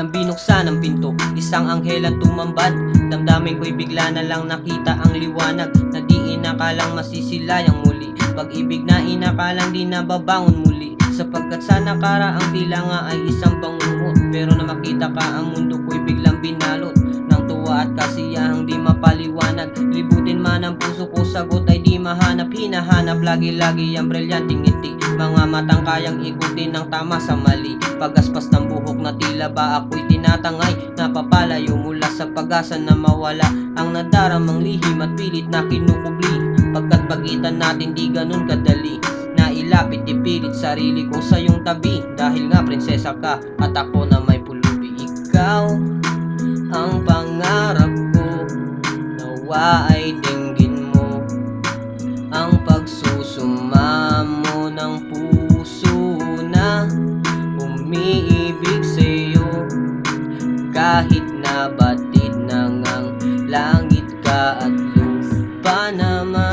Nang binuksan ang pinto, isang anghel ang tumambad. Damdamin ko'y bigla na lang nakita ang liwanag. Na di inakalang masisilayang muli. Pag-ibig na inakalang di nababangon muli. Sapagkat sa nakaraang tila nga ay isang bangungot. Pero na makita ka ang mundo ko'y biglang binalot mapaliwanag Libutin man ang puso ko, sagot ay di mahanap. Hinahanap lagi-lagi ang brilyanteng ngiti. Mga matang kayang ikutin ng tama sa mali. Pagaspas ng buhok na tila ba ako'y tinatangay? Napapalayo mula sa pag-asa na mawala. Ang nadaramang lihim at pilit na kinukubli. Pagkat pagitan natin di ganun kadali. Nailapit ipilit sarili ko sa iyong tabi. Dahil nga prinsesa ka at ako na may pulubi. Ikaw ang pangarap ko Nawa ay dinggin mo. Ang pagsusumamo ng puso na Umiibig sa'yo. Kahit na batid ng ang langit ka at lupa naman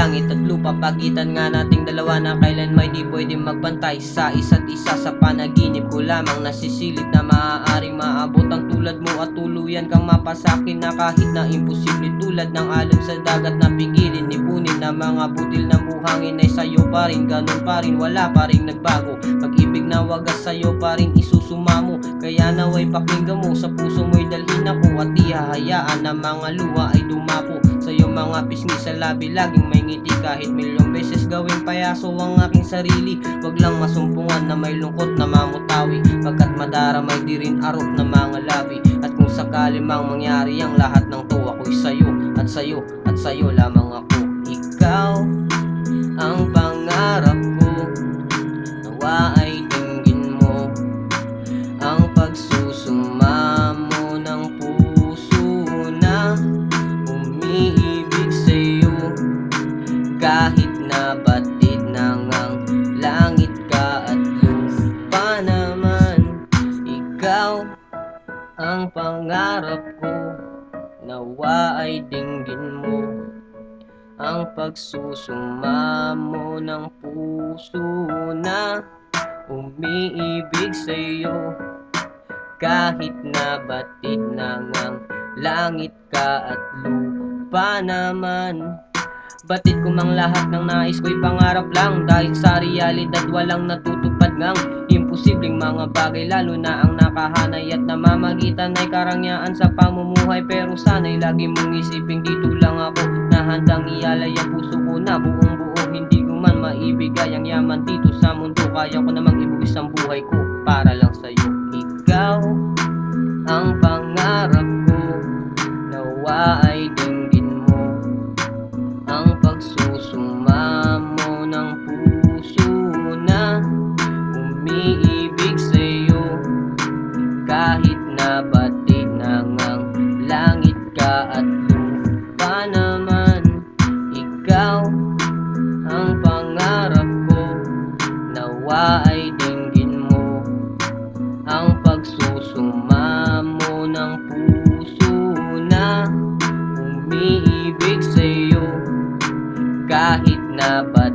Langit at lupa, pagitan nga nating dalawa na kailan may di pwedeng magbantay Sa isa't isa. Sa panaginip ko lamang nasisilip na maaaring maabot ang tulad mo At tuluyan kang mapasakin na kahit na imposible. Tulad ng alon sa dagat na pigilin Nipunin na mga butil ng buhangin ay sa'yo pa rin. Ganun pa rin, wala pa rin nagbago. Pag-ibig na wagas sa'yo pa rin isusuma mo Kaya naway pakinggan mo sa puso mo'y dalhin ako At di na mga luha ay iyong mga pisngi sa labi laging may ngiti. Kahit milyong beses gawing payaso ang aking sarili Wag lang masumpungan na may lungkot na mamutawi. Pagkat madaramay di rin arot na mga labi. At kung sakali mang mangyari ang lahat ng to Ako'y sa'yo at sa'yo at sa'yo lamang ako Kahit na batid ng ang langit ka at lupa naman Ikaw ang pangarap ko. Nawa ay dinggin mo ang pagsusumamo ng puso na umiibig sa'yo. Kahit na batid ng ang langit ka at lupa naman Batid ko mang lahat ng nais ko'y pangarap lang. Dahil sa realidad walang natutupad ngang Imposibleng mga bagay lalo na ang nakahanay At namamagitan ay karangyaan sa pamumuhay. Pero sana'y lagi mong isipin dito lang ako Na handang ialay ang puso ko na buong buo Hindi ko man maibigay ang yaman dito sa mundo. Kaya ko namang ibuwis ang buhay ko para lang sa'yo. Ikaw ang kahit na batid